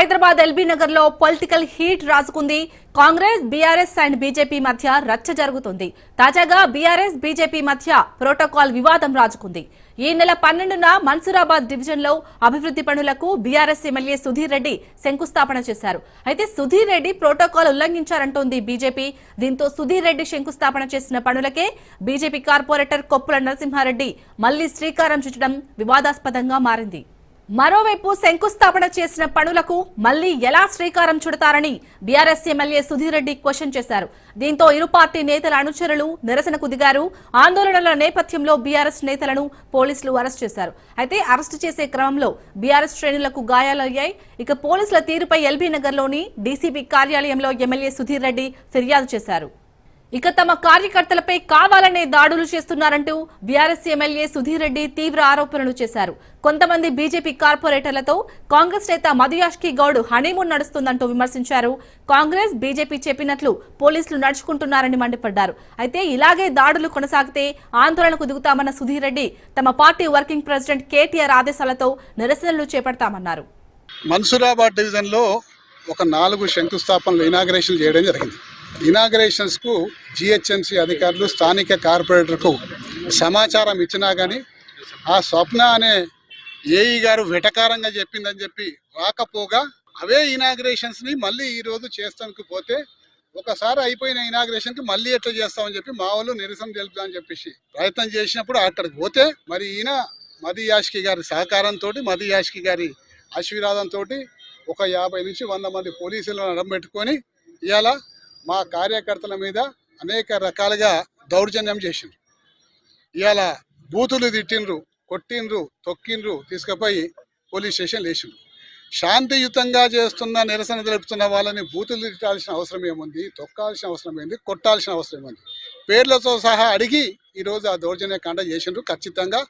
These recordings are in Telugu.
హైదరాబాద్ ఎల్బీ నగర్లో పొలిటికల్ హీట్ రాసుకుంది. కాంగ్రెస్ బీఆర్ఎస్ అండ్ బీజేపీ మధ్య రచ్చ జరుగుతుంది. తాజాగా బీఆర్ఎస్ బీజేపీ మధ్య ప్రోటోకాల్ వివాదం రాజుకుంది. ఈ నెల పన్నెండున మన్సూరాబాద్ డివిజన్లో అభివృద్ధి పనులకు బీఆర్ఎస్ ఎమ్మెల్యే సుధీర్ రెడ్డి శంకుస్థాపన చేశారు. అయితే సుధీర్ రెడ్డి ప్రోటోకాల్ ఉల్లంఘించారంటోంది బీజేపీ. దీంతో సుధీర్ రెడ్డి శంకుస్థాపన చేసిన పనులకే బీజేపీ కార్పొరేటర్ కొప్పుల నరసింహారెడ్డి మళ్ళీ శ్రీకారం చుట్టడం వివాదాస్పదంగా మారింది. మరోవైపు శంకుస్థాపన చేసిన పనులకు మళ్ళీ ఎలా శ్రీకారం చుడతారని BRS MLA Sudheer Reddy question చేశారు. దీంతో ఇరు పార్టీ నేతల అనుచరులు నిరసనకు దిగారు ఆందోళనల నేపథ్యంలో బీఆర్ఎస్ నేతలను పోలీసులు అరెస్ట్ చేశారు. అయితే అరెస్టు చేసే క్రమంలో బీఆర్ఎస్ శ్రేణులకు గాయాలయ్యాయి. ఇక పోలీసుల తీరుపై ఎల్బీ నగర్లోని డీసీపీ కార్యాలయంలో ఎమ్మెల్యే సుధీర్ రెడ్డి ఫిర్యాదు చేశారు. ఇక తమ కార్యకర్తలపై కావాలనే దాడులు చేస్తున్నారంటూ బీఆర్ఎస్ ఎమ్మెల్యే సుధీర్ రెడ్డి తీవ్ర ఆరోపణలు చేశారు. కొంతమంది బీజేపీ కార్పొరేటర్లతో కాంగ్రెస్ నేత మధుయాష్కి గౌడ్ హనీమూన్ నడుస్తుందంటూ విమర్శించారు. కాంగ్రెస్ బీజేపీ చెప్పినట్లు పోలీసులు నడుచుకుంటున్నారని మండిపడ్డారు. అయితే ఇలాగే దాడులు కొనసాగితే ఆందోళనకు దిగుతామన్న సుధీర్ రెడ్డి తమ పార్టీ వర్కింగ్ ప్రెసిడెంట్ కేటీఆర్ ఆదేశాలతో నిరసనలు చేపడతామన్నారు. మన్సూరాబాద్ డివిజన్లో ఒక నాలుగు శంకుస్థాపనలు ఇనాగ్రేషన్ చేయడం జరిగింది. ఇనాగ్రేషన్స్కు జిహెచ్ఎంసీ అధికారులు స్థానిక కార్పొరేటర్కు సమాచారం ఇచ్చినా కానీ ఆ స్వప్న అనే ఏఈ గారు వెటకారంగా చెప్పిందని చెప్పి రాకపోగా అవే ఇనాగ్రేషన్స్ని మళ్ళీ ఈరోజు చేస్తానికి పోతే ఒకసారి అయిపోయిన ఇనాగ్రేషన్కి మళ్ళీ ఎట్లా చేస్తామని చెప్పి మా వాళ్ళు నిరసన తెలుపుదామని చెప్పేసి ప్రయత్నం చేసినప్పుడు అక్కడికి పోతే మరి ఈయన మది యాష్కి గారి సహకారంతో మది యాష్కి గారి ఆశీర్వాదంతో ఒక యాభై నుంచి వంద మంది పోలీసులను నడబెట్టుకొని ఇవాళ మా కార్యకర్తల మీద అనేక రకాలుగా దౌర్జన్యం చేసిండ్రు. ఇవాళ బూతులు తిట్టిండ్రు కొట్టిండ్రు తొక్కిండ్రు తీసుకుపోయి పోలీస్ స్టేషన్ వేసిండ్రు. శాంతియుతంగా చేస్తున్న నిరసన తెలుపుతున్న వాళ్ళని బూతులు తిట్టాల్సిన అవసరం ఏముంది? తొక్కాల్సిన అవసరం ఏంది? కొట్టాల్సిన అవసరం ఏముంది? పేర్లతో సహా అడిగి ఈరోజు ఆ దౌర్జన్య కాండ చేసిండ్రు. ఖచ్చితంగా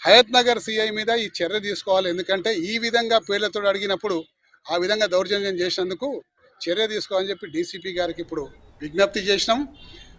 హయత్ నగర్ సిఐ మీద ఈ చర్య తీసుకోవాలి. ఎందుకంటే ఈ విధంగా పేర్లతో అడిగినప్పుడు ఆ విధంగా దౌర్జన్యం చేసినందుకు చర్య తీసుకోవాలని చెప్పి డీసీపీ గారికి ఇప్పుడు విజ్ఞప్తి చేసినాం.